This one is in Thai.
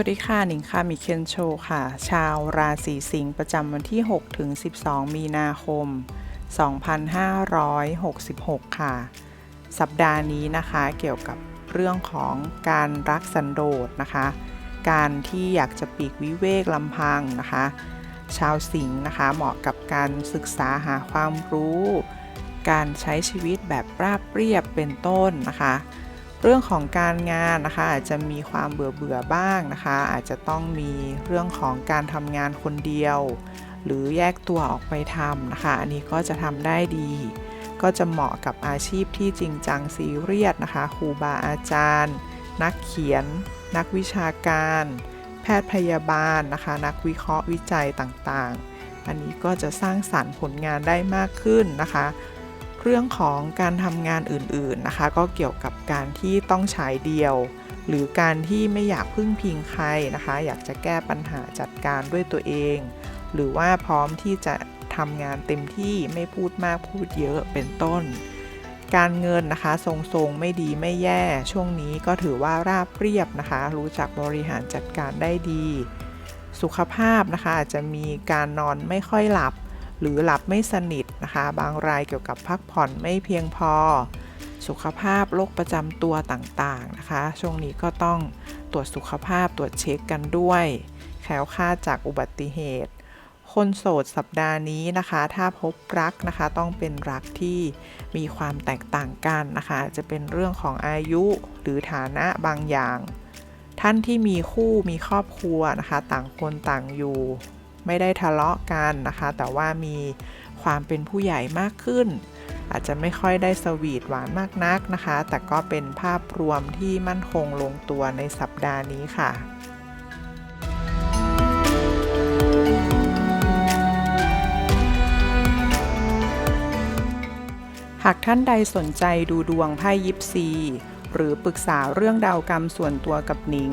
วัสดีค่ะ หนิงค่ะมิเคนโชค่ะ ชาวราศีสิงห์ประจำวันที่ 6 ถึง 12 มีนาคม 2566 ค่ะ สัปดาห์นี้นะคะเกี่ยวกับเรื่องของการรักสันโดษนะคะ การที่อยากจะปีกวิเวกลำพังนะคะ ชาวสิงห์นะคะเหมาะกับการศึกษาหาความรู้ การใช้ชีวิตแบบราบเรียบเป็นต้นนะคะ เรื่องของการงานนะคะ อาจจะมีความเบื่อเบื่อบ้างนะคะ อาจจะต้องมีเรื่องของการทำงานคนเดียว หรือแยกตัวออกไปทำนะคะ อันนี้ก็จะทำได้ดี ก็จะเหมาะกับอาชีพที่จริงจังซีเรียสนะคะครูบาอาจารย์ นักเขียน นักวิชาการ แพทย์พยาบาลนะคะ นักวิเคราะห์วิจัยต่างๆ อันนี้ก็จะสร้างสรรค์ผลงานได้มากขึ้นนะคะ เรื่องของการทำงานอื่นๆนะคะ ก็เกี่ยวกับการที่ต้องฉายเดียว หรือการที่ไม่อยากพึ่งพิงใครนะคะ อยากจะแก้ปัญหาจัดการด้วยตัวเอง หรือว่าพร้อมที่จะทำงานเต็มที่ไม่พูดมากพูดเยอะเป็นต้น การเงินนะคะ ทรงๆไม่ดีไม่แย่ช่วงนี้ก็ถือว่าราบเรียบนะคะ รู้จักบริหารจัดการได้ดี สุขภาพนะคะอาจจะมีการนอนไม่ค่อยหลับ หรือหลับไม่สนิทนะคะ บางรายเกี่ยวกับพักผ่อนไม่เพียงพอ สุขภาพโรคประจำตัวต่างๆนะคะ ช่วงนี้ก็ต้องตรวจสุขภาพตรวจเช็คกันด้วยแคล้วคลาดจากอุบัติเหตุ คนโสดสัปดาห์นี้นะคะ ถ้าพบรักนะคะต้องเป็นรักที่มีความแตกต่างกันนะคะ จะเป็นเรื่องของอายุหรือฐานะบางอย่าง ท่านที่มีคู่มีครอบครัวนะคะ ต่างคนต่างอยู่ ไม่ได้ทะเลาะกันนะคะ แต่ว่ามีความเป็นผู้ใหญ่มากขึ้น อาจจะไม่ค่อยได้สวีทหวานมากนักนะคะ แต่ก็เป็นภาพรวมที่มั่นคงลงตัวในสัปดาห์นี้ค่ะหากท่านใดสนใจดูดวงไพ่ยิปซี หรือปรึกษาเรื่องดาวกรรมส่วนตัวกับหนิง